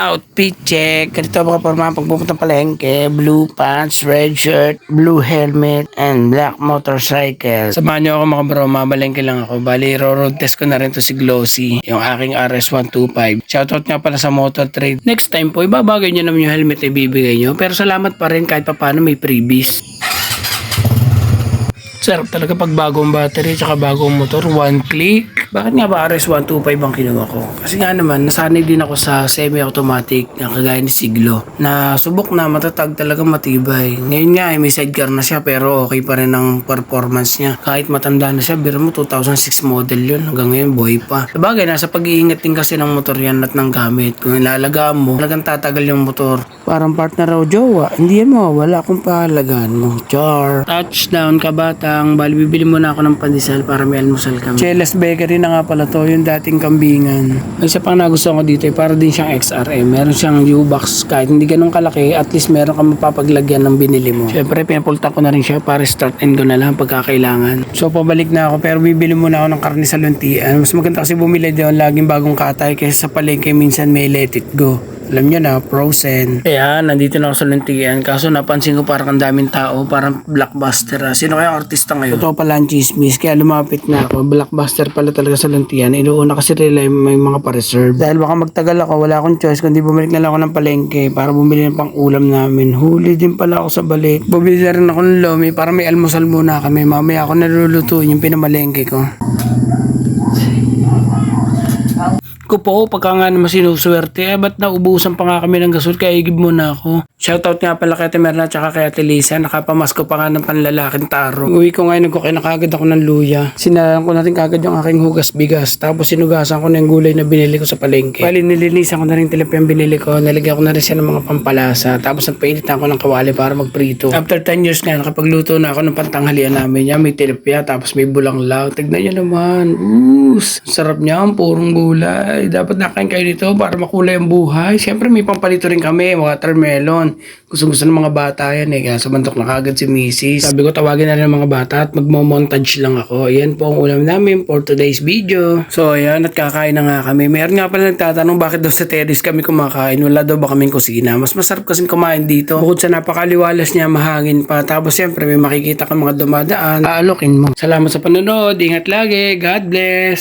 outfit check. Ganito mga porma pag pupunta ng palengke. Blue pants, red shirt, blue helmet, and black motorcycle. Samahan niyo ako mga bro, mamalengke lang ako. Bali, road test ko na rin to si Glossy, yung aking RS125. Shoutout nga pala sa Motor Trade. Next time po, ibabagay niyo naman yung helmet na ibibigay niyo. Pero salamat pa rin kahit pa paano may freebies. Sarap talaga pag bagong battery tsaka bagong motor, one click. Bakit nga ba RS125 ang kinuha ko? Kasi nga naman, nasanay din ako sa semi-automatic na kagaya ni Siglo. Na subok na matatag talaga matibay. Ngayon nga, eh, may sidecar na siya pero okay pa rin ang performance niya. Kahit matanda na siya, biro mo 2006 model yun. Hanggang ngayon, buhay pa. Sabagay, nasa pag-iingat din kasi ng motor yan at ng gamit. Kung ilalagaan mo, talagang tatagal yung motor. Parang partner raw jowa. Hindi yan mawawala kung pahalagaan mo. Char. Touchdown ka batang. Bali, bibili muna ako ng pandesal para may almusal kami. Chelas Bakery na nga pala to. Yung dating kambingan. Isa pang nagustuhan ko dito. eh, Para din siyang XRM. Meron siyang U-box. Kahit hindi ganun kalaki, at least meron kang mapapaglagyan ng binili mo. Siyempre, pinapulta ko na rin siya para start and go na lang pagkakailangan. So, pabalik na ako. Pero bibili muna ako ng karne sa luntian. Mas maganda kasi bumili doon laging bagong katay kaysa sa palengke minsan may let it go. Alam niyo na, frozen. Kaya, nandito na ako sa luntian. Kaso napansin ko parang ang daming tao, parang blockbuster. ah. Sino kaya artista ngayon? Ito pala ang chismis, kaya lumapit na ako. Blockbuster pala talaga sa luntian. Inuuna kasi nila may mga pa-reserve. Dahil baka magtagal ako, wala akong choice kundi bumalik na lang ako ng palengke para bumili ng pang ulam namin. Huli din pala ako sa balik. Bumili na rin ako ng lomi para may almusal muna kami. Mamaya ako nalulutuin yung pinamalengke ko. Ko po, pagka nga naman sinuswerte, eh, ba't naubusan pa nga kami ng gasol, kaya igib muna ako. Shoutout nga pala kay Ate Merna at kay Ate Lisa, nakapamasko pa nga ng panlalaking taro. Uwi ko ngayon, nagkukain na kagad ako ng luya. Sinalang ko na rin kagad yung aking hugas bigas, tapos sinugasan ko na yung gulay na binili ko sa palengke. Bali, nilinisan ko na rin tilapia yung binili ko, nalagyan ko na rin siya ng mga pampalasa, tapos nagpainitan ko ng kawali para magprito. After 10 years nga, nakapagluto na ako ng pantanghalian namin. Yan, may tilapia, tapos may bulang lang. Tignan nyo naman. Oos, sarap niyan, purong gulay. Dapat nakain kayo nito para makulay ang buhay. Siyempre, may pampalito rin kami, watermelon. Gusto gusto ng mga bata yan eh. Kaya sumantok na kagad si Mrs. Sabi ko, tawagin na rin ang mga bata at magmo-montage lang ako. Ayan po ang ulam namin for today's video. So, ayan, at kakain na nga kami. Meron nga pala nagtatanong bakit daw sa terrace kami kumakain. Wala daw ba kaming kusina? Mas masarap kasi kumain dito. Bukod sa napakaliwalas niya, mahangin pa. Tapos, siyempre, may makikita kang mga dumadaan. Aalokin mo. Salamat sa panonood. Ingat lagi. God bless.